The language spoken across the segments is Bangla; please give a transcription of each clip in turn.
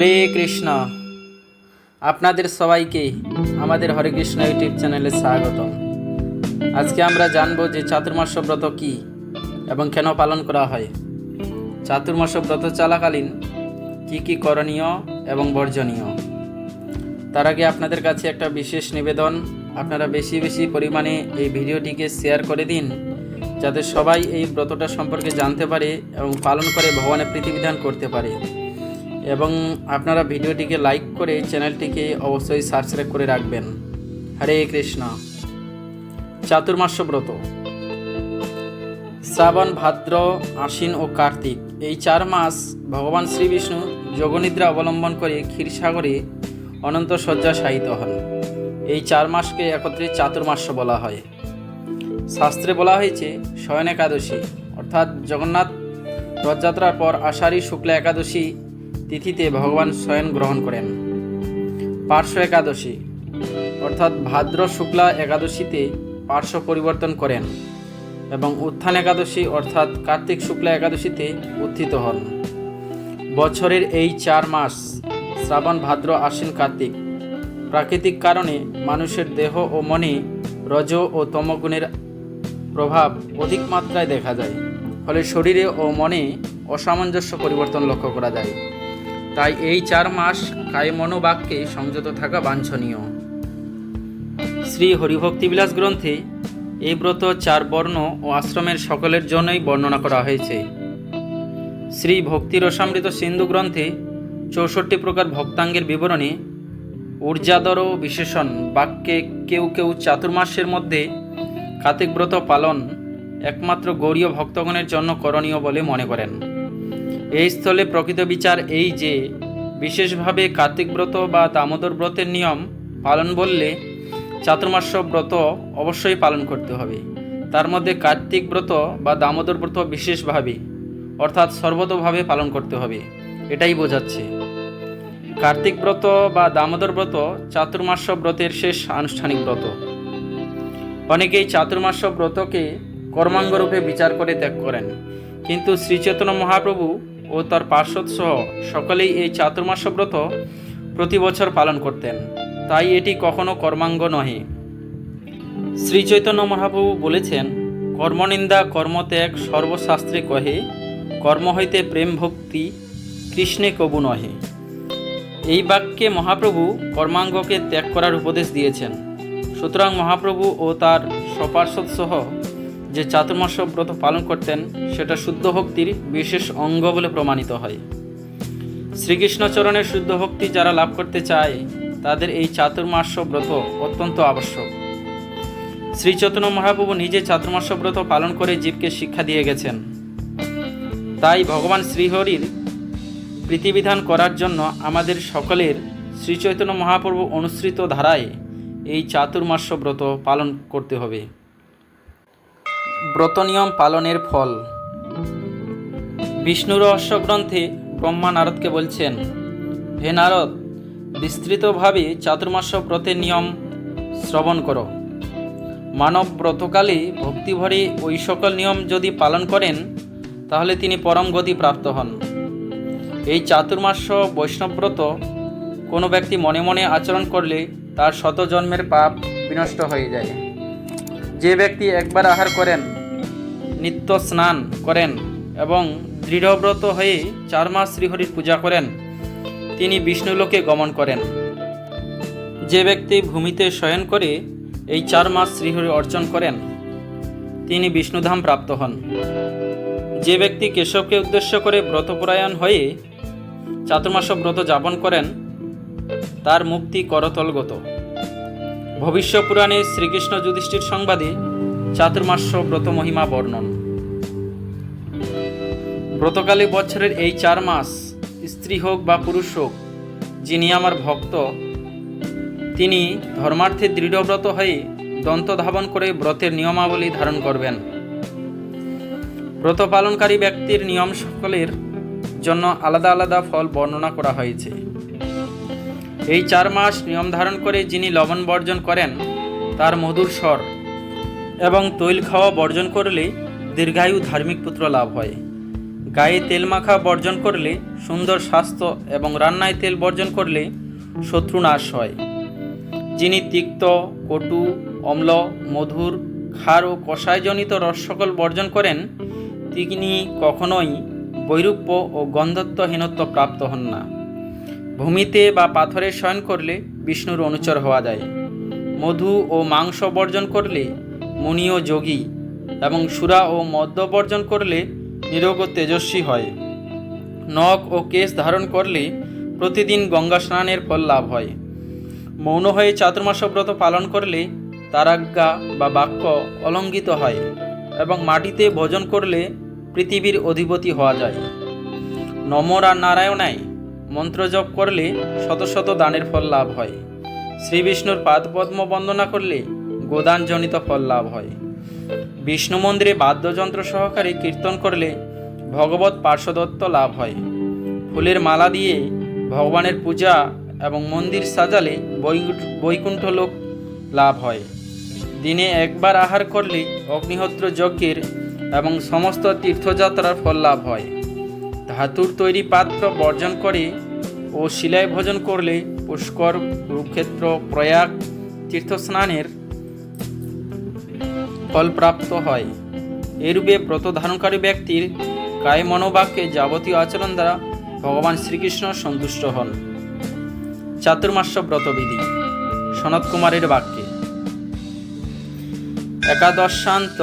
হরে কৃষ্ণ। আপনাদের সবাইকে আমাদের হরে কৃষ্ণ ইউটিউব চ্যানেলে স্বাগতম। আজকে আমরা জানব যে চাতুর্মাস্য ব্রত কী এবং কেন পালন করা হয়। চাতুর্মাস্য ব্রত চলাকালীন কি কি করণীয় এবং বর্জনীয়। তার আগে আপনাদের কাছে একটা বিশেষ নিবেদন। আপনারা বেশি বেশি পরিমাণে এই ভিডিওটিকে শেয়ার করে দিন, যাতে সবাই এই ব্রতটা সম্পর্কে জানতে পারে এবং পালন করে ভগবানের প্রীতিবিধান করতে পারে। এবং আপনারা ভিডিওটিকে লাইক করে চ্যানেলটিকে অবশ্যই সাবস্ক্রাইব করে রাখবেন। হরে কৃষ্ণ। চাতুর্মাস্য ব্রত। শ্রাবণ, ভাদ্র, আশ্বিন ও কার্তিক এই চার মাস ভগবান শ্রী বিষ্ণু যোগনিদ্রা অবলম্বন করে ক্ষীরসাগরে অনন্ত শয্যা শায়িত হন। এই চার মাসকে একত্রে চাতুর্মাস্য বলা হয়। শাস্ত্রে বলা হয়েছে শয়ন একাদশী, অর্থাৎ জগন্নাথ রথযাত্রার পর আষাঢ়ী শুক্লা একাদশী তিথিতে ভগবান শয়ন গ্রহণ করেন। পার্শ্ব একাদশী, অর্থাৎ ভাদ্র শুক্লা একাদশীতে পার্শ্ব পরিবর্তন করেন এবং উত্থান একাদশী, অর্থাৎ কার্তিক শুক্লা একাদশীতে উত্থিত হন। বছরের এই চার মাস শ্রাবণ, ভাদ্র, আশ্বিন, কার্তিক প্রাকৃতিক কারণে মানুষের দেহ ও মনে রজ ও তমগুণের প্রভাব অধিক মাত্রায় দেখা যায়। ফলে শরীরে ও মনে অসামঞ্জস্য পরিবর্তন লক্ষ্য করা যায়। তাই এই চার মাস কায় মনোবাক্যে সংযত থাকা বাঞ্ছনীয়। শ্রী হরিভক্তিবিলাস গ্রন্থে এই ব্রত চার বর্ণ ও আশ্রমের সকলের জন্যই বর্ণনা করা হয়েছে। শ্রী ভক্তি রসামৃত সিন্ধু গ্রন্থে চৌষট্টি প্রকার ভক্তাঙ্গের বিবরণে ঊর্জাদর বিশেষণ বাক্যে কেউ কেউ চাতুর্মাসের মধ্যে কার্তিক ব্রত পালন একমাত্র গৌরীয় ভক্তগণের জন্য করণীয় বলে মনে করেন। এই স্থলে প্রকৃত বিচার এই যে, বিশেষভাবে কার্তিক ব্রত বা দামোদর ব্রতের নিয়ম পালন বললে চাতুর্মাস্য ব্রত অবশ্যই পালন করতে হবে। তার মধ্যে কার্তিক ব্রত বা দামোদর ব্রত বিশেষভাবে, অর্থাৎ সর্বতভাবে পালন করতে হবে, এটাই বোঝাচ্ছে। কার্তিক ব্রত বা দামোদর ব্রত চাতুর্মাস্য ব্রতের শেষ আনুষ্ঠানিক ব্রত। অনেকেই চাতুর্মাস্য ব্রতকে কর্মাঙ্গরূপে বিচার করে ত্যাগ করেন, কিন্তু শ্রীচৈতন্য মহাপ্রভু ও তার পার্শ্বদ সহ সকলেই এই চাতুর্মাস্য ব্রত প্রতি বছর পালন করতেন। তাই এটি কখনো কর্মাঙ্গ নহে। শ্রী চৈতন্য মহাপ্রভু বলেছেন, কর্মনিন্দা কর্মত্যাগ সর্বশাস্ত্রে কহে, কর্ম হইতে প্রেম ভক্তি কৃষ্ণে কবু নহে। এই বাক্যে মহাপ্রভু কর্মাঙ্গকে ত্যাগ করার উপদেশ দিয়েছেন। সুতরাং মহাপ্রভু ও তার সপার্শ্বদ সহ যে চাতুর্মাস ব্রত পালন করতেন, সেটা শুদ্ধ ভক্তির বিশেষ অঙ্গ বলে প্রমাণিত হয়। শ্রীকৃষ্ণচরণের শুদ্ধ ভক্তি যারা লাভ করতে চায়, তাদের এই চাতুর্মাস্য ব্রত অত্যন্ত আবশ্যক। শ্রী চৈতন্য মহাপ্রভু নিজে চাতুর্মাস্য ব্রত পালন করে জীবকে শিক্ষা দিয়ে গেছেন। তাই ভগবান শ্রীহরির প্রীতিবিধান করার জন্য আমাদের সকলের শ্রী চৈতন্য মহাপ্রভু অনুসৃত ধারায় এই চাতুর্মাস্য ব্রত পালন করতে হবে। ব্রত নিয়ম পালনের ফল। বিষ্ণু রহস্য গ্রন্থে ব্রহ্মা নারদকে বলছেন, হে নারদ, বিস্তৃতভাবে চাতুর্মাস্য ব্রতের নিয়ম শ্রবণ করো। মানব ব্রতকালে ভক্তিভরে ওই সকল নিয়ম যদি পালন করেন, তাহলে তিনি পরম গতি প্রাপ্ত হন। এই চাতুর্মাস্য বৈষ্ণবব্রত কোনো ব্যক্তি মনে মনে আচরণ করলে তার শত জন্মের পাপ বিনষ্ট হয়ে যায়। যে ব্যক্তি একবার আহার করেন নিত্য স্নান করেন এবং দৃঢ়ব্রত হয়ে চার মাস শ্রীহরির পূজা করেন, তিনি বিষ্ণুলোকে গমন করেন। যে ব্যক্তি ভূমিতে শয়ন করে এই চার মাস শ্রীহরি অর্জন করেন, তিনি বিষ্ণুধাম প্রাপ্ত হন। যে ব্যক্তি কেশবকে উদ্দেশ্য করে ব্রতপরায়ণ হয়ে চাতুর্মাস ব্রত যাপন করেন, তার মুক্তি করতলগত। ভবিষ্য পুরাণে শ্রীকৃষ্ণ যুধিষ্ঠির সংবাদে চাতুর্মাস্য ব্রত মহিমা বর্ণন। ব্রতকালে বছরের এই চার মাস স্ত্রী হোক বা পুরুষ হোক, যিনি আমার ভক্ত, তিনি ধর্মার্থে দৃঢ়ব্রত হয়ে দন্ত ধাবন করে ব্রতের নিয়মাবলী ধারণ করবেন। ব্রত পালনকারী ব্যক্তির নিয়ম সকলের জন্য আলাদা আলাদা ফল বর্ণনা করা হয়েছে। এই চার মাস নিয়ম ধারণ করে যিনি লবণ বর্জন করেন, তার মধুর স্বর এবং তৈল খাওয়া বর্জন করলে দীর্ঘায়ু ধার্মিক পুত্র লাভ হয়। গায়ে তেল মাখা বর্জন করলে সুন্দর স্বাস্থ্য এবং রান্নায় তেল বর্জন করলে শত্রু নাশ হয়। যিনি তিক্ত, কটু, অম্ল, মধুর, ক্ষার ও কষায়জনিত রস সকল বর্জন করেন, তিনি কখনোই বৈরূপ্য ও গন্ধত্বহীনত্ব প্রাপ্ত হন না। ভূমিতে বা পাথরে শয়ন করলে বিষ্ণুর অনুচর হওয়া যায়। মধু ও মাংস বর্জন করলে মুনি ও যোগী এবং সুরা ও মদ্য বর্জন করলে নিরোগ তেজস্বী হয়। নখ ও কেশ ধারণ করলে প্রতিদিন গঙ্গা স্নানের ফল লাভ হয়। মৌন হয়ে চাতুর্মাস ব্রত পালন করলে তারাজ্ঞা বা বাক্য অলঙ্ঘিত হয় এবং মাটিতে ভোজন করলে পৃথিবীর অধিপতি হওয়া যায়। নমর আর নারায়ণায় মন্ত্র জপ করলে শত শত দানের ফল লাভ হয়। শ্রী বিষ্ণুর পাদপদ্ম বন্দনা করলে গোদানজনিত ফল লাভ হয়। বিষ্ণু মন্দিরে বাদ্যযন্ত্র সহকারে কীর্তন করলে ভগবত পার্শ্বদত্ত লাভ হয়। ফুলের মালা দিয়ে ভগবানের পূজা এবং মন্দির সাজালে বৈকুণ্ঠ লোক লাভ হয়। দিনে একবার আহার করলে অগ্নিহোত্র যজ্ঞের এবং সমস্ত তীর্থযাত্রার ফল লাভ হয়। ধাতুর তৈরি পাত্র বর্জন করে ও শিলায় ভোজন করলে পুষ্কর কুরুক্ষেত্র প্রয়াগ তীর্থস্নানের ফলপ্রাপ্ত হয়। এরূপে ব্রত ধারণকারী ব্যক্তির কায় মনোবাক্যে যাবতীয় আচরণ দ্বারা ভগবান শ্রীকৃষ্ণ সন্তুষ্ট হন। চাতুর্মাস্য ব্রতবিধি সনত কুমারের বাক্যে। একাদশান্ত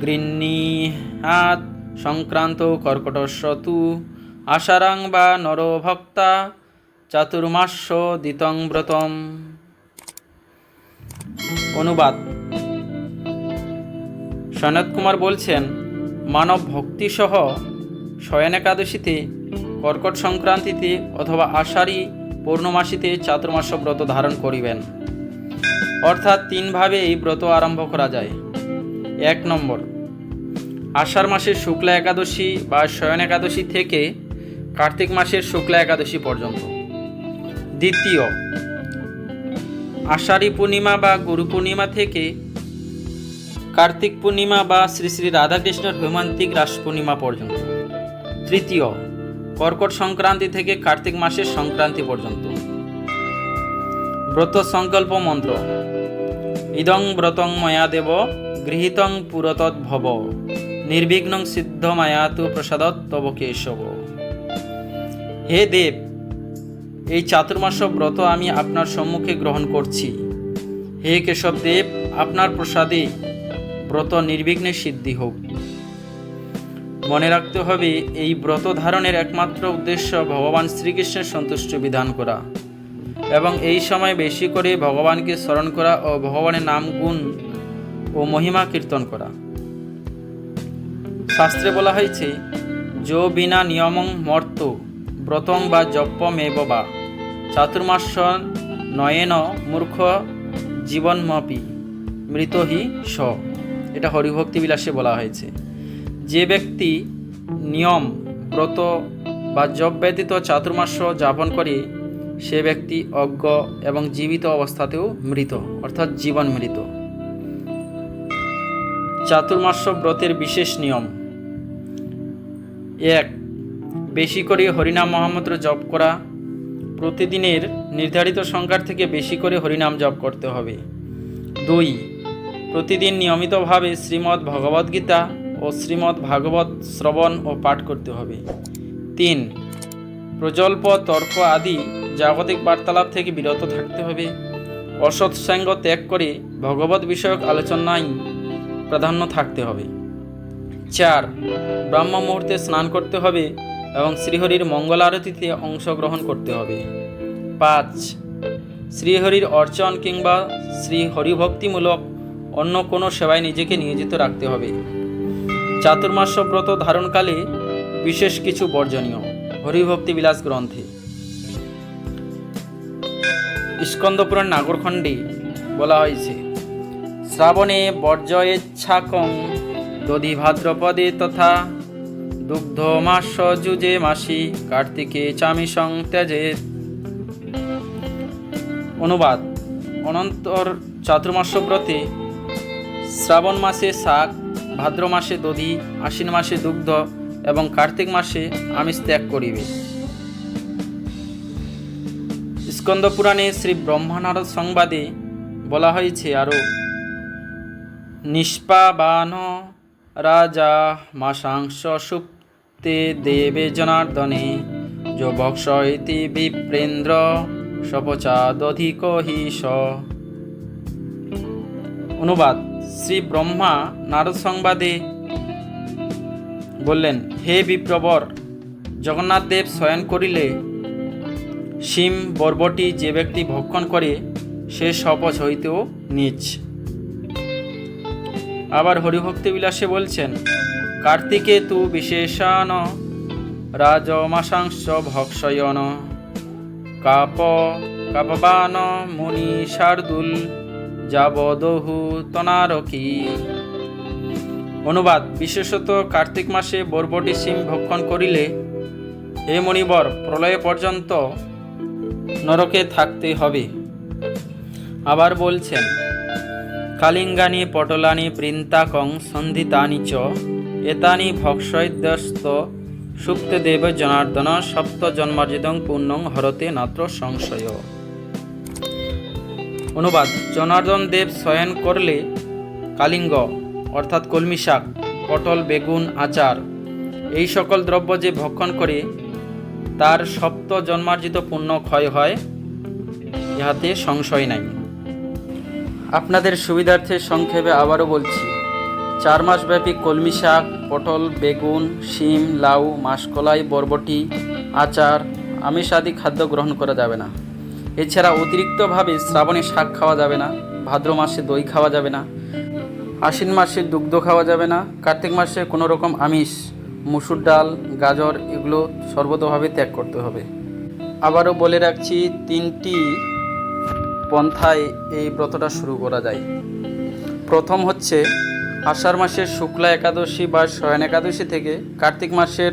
গৃহীহাত সংক্রান্ত কর্কটস্রতু আশারাং বা নরভক্তা চাতুর্মাস্য দিতং ব্রতম। অনুবাদ। সনত কুমার বলছেন, মানব ভক্তিসহ শয়ন একাদশীতে, কর্কট সংক্রান্তিতে অথবা আষাঢ়ী পূর্ণমাসীতে চাতুর্মাস ব্রত ধারণ করিবেন। অর্থাৎ তিনভাবে এই ব্রত আরম্ভ করা যায়। এক নম্বর আষাঢ় মাসের শুক্লা একাদশী বা শয়ন একাদশী থেকে কার্তিক মাসের শুক্লা একাদশী পর্যন্ত। দ্বিতীয়, আষাঢ়ী পূর্ণিমা বা গুরু পূর্ণিমা থেকে কার্তিক পূর্ণিমা বা শ্রী শ্রী রাধাকৃষ্ণের হৈমান্তিক রাস পূর্ণিমা পর্যন্ত। তৃতীয়, কর্কট সংক্রান্তি থেকে কার্তিক মাসের সংক্রান্তি পর্যন্ত। ব্রত সংকল্প মন্ত্র, ইদং ব্রতং ময়া দেব গৃহীতং পুরতৎ ভব নির্বিঘ্নং সিদ্ধ মায়াতু প্রসাদত তব কেশব। হে দেব, এই চাতুর্মাস ব্রত আমি আপনার সম্মুখে গ্রহণ করছি। হে কেশব দেব, আপনার প্রসাদে ব্রত নির্বিঘ্নে সিদ্ধি হোক। মনে রাখতে হবে, এই ব্রত ধারণের একমাত্র উদ্দেশ্য ভগবান শ্রীকৃষ্ণের সন্তুষ্ট বিধান করা এবং এই সময় বেশি করে ভগবানকে স্মরণ করা ও ভগবানের নাম গুণ ও মহিমা কীর্তন করা। শাস্ত্রে বলা হয়েছে, যো বিনা নিয়মং মর্ত, ব্রতং বা জপ্যমেব বা চাতুর্মাস নয়েন মূর্খ জীবনমপি, মৃত হি স এটা হরিভক্তি বিলাসে বলা হয়েছে। যে ব্যক্তি নিয়ম, ব্রত বা জপ ব্যতীত চাতুর্মাস যাপন করে, সে ব্যক্তি অজ্ঞ এবং জীবিত অবস্থাতেও মৃত, অর্থাৎ জীবন মৃত। চাতুর্মাস্য ব্রতের বিশেষ নিয়ম এক, বেশি করে হরিনাম মহামন্ত্র জপ করা। প্রতিদিনের নির্ধারিত সংখ্যার থেকে বেশি করে হরিনাম জপ করতে হবে। দুই, প্রতিদিন নিয়মিতভাবে শ্রীমদ্ ভগবদ্গীতা ও শ্রীমদ্ ভাগবত শ্রবণ ও পাঠ করতে হবে। তিন, প্রজল্প, তর্ক আদি জাগতিক বার্তালাপ থেকে বিরত থাকতে হবে। অসৎসঙ্গ ত্যাগ করে ভগবত বিষয়ক আলোচনায় প্রাধান্য থাকতে হবে। চার। ব্রহ্ম মুহূর্তে স্নান করতে হবে এবং শ্রীহরির মঙ্গল আরতিতে অংশগ্রহণ করতে হবে। পাঁচ। শ্রীহরির অর্চন কিংবা শ্রী হরিভক্তিমূলক অন্য কোনো সেবায় নিজেকে নিয়োজিত রাখতে হবে। চাতুর্মাস্য ব্রত ধারণকালে বিশেষ কিছু বর্জনীয়। হরিভক্তি বিলাস গ্রন্থে। স্কন্দপুরাণ নাগরখণ্ডে বলা হয়েছে, শ্রাবণে বর্জয়েচ্ছাকং দধি ভাদ্রপদে তথা দুগ্ধ মাস যুজে মাসি কার্তিকে চামিসং ত্যাজে। অনুবাদ, অনন্তর চাতুর্মাস্য ব্রতে শ্রাবণ মাসে শাক, ভাদ্র মাসে দধি, আশ্বিন মাসে দুগ্ধ এবং কার্তিক মাসে আমিষ ত্যাগ করিবে। স্কন্দ পুরাণে শ্রী ব্রহ্মানারদ সংবাদে বলা হয়েছে আরও নিষ্পাবান রাজা মাসাংস সুপ্তে দেবে জনার্দনে। যো বিপ্রেন্দ্র সপচাদধিক হিস অনুবাদ, শ্রী ব্রহ্মা নারদ সংবাদে বললেন, হে বিপ্রবর, জগন্নাথ দেব শয়ন করিলে শিম বর্বটি যে ব্যক্তি ভক্ষণ করে, সে সপচ হইতেও নিচ আবার হরিভক্তি বিলাসে বলছেন কার্তিকে তু বিশেষান রাজমাসাংশ ভক্ষয়ন, কাপ, কাপবান, মুনি শার্দুল, যাবদহু তনারকি। অনুবাদ, বিশেষত কার্তিক মাসে বরবটি সিম ভক্ষণ করিলে হে মণিবর প্রলয় পর্যন্ত নরকে থাকতে হবে। আবার বলছেন কালিঙ্গানি, পটলানি বৃন্তাকং সন্ধিতানি চ। এতানি ভক্ষয়দ্যস্ত সুপ্তে দেব জনার্দন সপ্ত জন্মার্জিতং পুণ্যং হরতে নাত্র সংশয়। অনুবাদ, জনার্দন দেব শয়ন করলে কালিঙ্গ, অর্থাৎ কলমি শাক, পটল, বেগুন, আচার, এই সকল দ্রব্য যে ভক্ষণ করে তার সপ্ত জন্মার্জিত পুণ্য ক্ষয় হয়, ইহাতে সংশয় নাই। আপনাদের সুবিধার্থে সংক্ষেপে আবারও বলছি। চার মাসব্যাপী কলমি শাক, পটল, বেগুন, শিম, লাউ, মাসকলাই, বরবটি, আচার, আমিষ আদি খাদ্য গ্রহণ করা যাবে না। এছাড়া অতিরিক্তভাবে শ্রাবণে শাক খাওয়া যাবে না, ভাদ্র মাসে দই খাওয়া যাবে না, আশ্বিন মাসে দুগ্ধ খাওয়া যাবে না, কার্তিক মাসে কোনো রকম আমিষ, মুসুর ডাল, গাজর এগুলো সর্বতভাবে ত্যাগ করতে হবে। আবারও বলে রাখছি, তিনটি পন্থায় এই ব্রতটা শুরু করা যায়। প্রথম হচ্ছে আষাঢ় মাসের শুক্লা একাদশী বা শয়ন একাদশী থেকে কার্তিক মাসের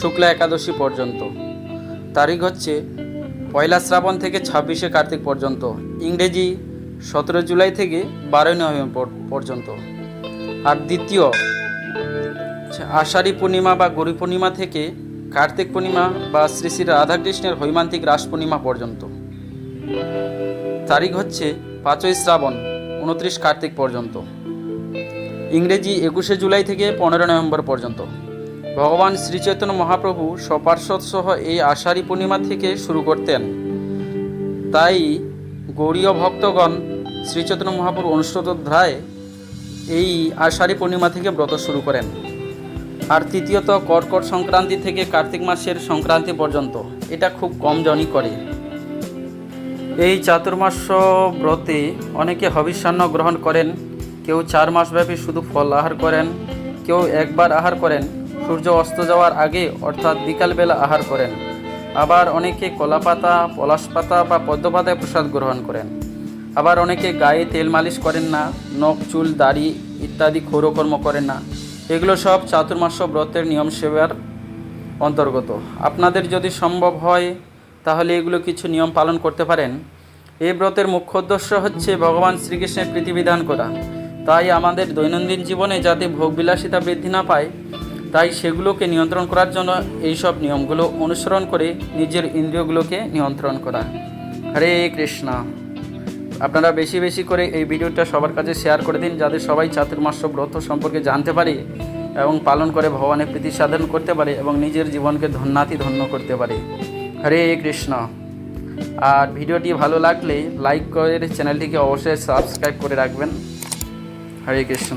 শুক্লা একাদশী পর্যন্ত। তারিখ হচ্ছে পয়লা শ্রাবণ থেকে ছাব্বিশে কার্তিক পর্যন্ত। ইংরেজি সতেরো জুলাই থেকে বারোই নভেম্বর পর্যন্ত। আর দ্বিতীয় আষাঢ়ী পূর্ণিমা বা গৌরী পূর্ণিমা থেকে কার্তিক পূর্ণিমা বা শ্রী শ্রী রাধাকৃষ্ণের হৈমান্তিক রাস পূর্ণিমা পর্যন্ত। তারিখ হচ্ছে পাঁচই শ্রাবণ, উনত্রিশ কার্তিক পর্যন্ত। ইংরেজি একুশে জুলাই থেকে পনেরো নভেম্বর পর্যন্ত। ভগবান শ্রীচৈতন্য মহাপ্রভু সপার্শ্বদ সহ এই আষাঢ়ী পূর্ণিমা থেকে শুরু করতেন। তাই গৌরীয় ভক্তগণ শ্রীচৈতন্য মহাপ্রভু অনুষ্ঠিত এই আষাঢ়ী পূর্ণিমা থেকে ব্রত শুরু করেন। আর তৃতীয়ত কর্কট সংক্রান্তি থেকে কার্তিক মাসের সংক্রান্তি পর্যন্ত। এটা খুব কম জনই করে। এই চাতুর্মাস্য ব্রতে অনেকে হবিষ্যান্ন গ্রহণ করেন। কেউ চার মাসব্যাপী শুধু ফল আহার করেন, কেউ একবার আহার করেন, সূর্য অস্ত যাওয়ার আগে অর্থাৎ বিকালবেলা আহার করেন। আবার অনেকে কলা পাতা পলাশ পাতা বা পদ্মপাতায় প্রসাদ গ্রহণ করেন। আবার অনেকে গায়ে তেল মালিশ করেন না, নখ, চুল, দাড়ি ইত্যাদি ক্ষৌরকর্ম করেন না। এগুলো সব চাতুর্মাস্য ব্রতের নিয়ম সেবার অন্তর্গত। আপনাদের যদি সম্ভব হয় তাহলে এগুলো কিছু নিয়ম পালন করতে পারেন। এই ব্রতের মুখ্য উদ্দেশ্য হচ্ছে ভগবান শ্রীকৃষ্ণের প্রীতিবিধান করা। তাই আমাদের দৈনন্দিন জীবনে যাতে ভোগবিলাসিতা বৃদ্ধি না পায়, তাই সেগুলোকে নিয়ন্ত্রণ করার জন্য এই সব নিয়মগুলো অনুসরণ করে নিজের ইন্দ্রিয়গুলোকে নিয়ন্ত্রণ করা। হরে কৃষ্ণ। আপনারা বেশি বেশি করে এই ভিডিওটা সবার কাছে শেয়ার করে দিন, যাতে সবাই চাতুর্মাস্য ব্রত সম্পর্কে জানতে পারে এবং পালন করে ভগবানের প্রীতি সাধন করতে পারে এবং নিজের জীবনকে ধন্যাতি ধন্য করতে পারে। হরে কৃষ্ণ। আর ভিডিওটি ভালো লাগলে লাইক করে চ্যানেলটিকে অবশ্যই সাবস্ক্রাইব করে রাখবেন। হরে কৃষ্ণ।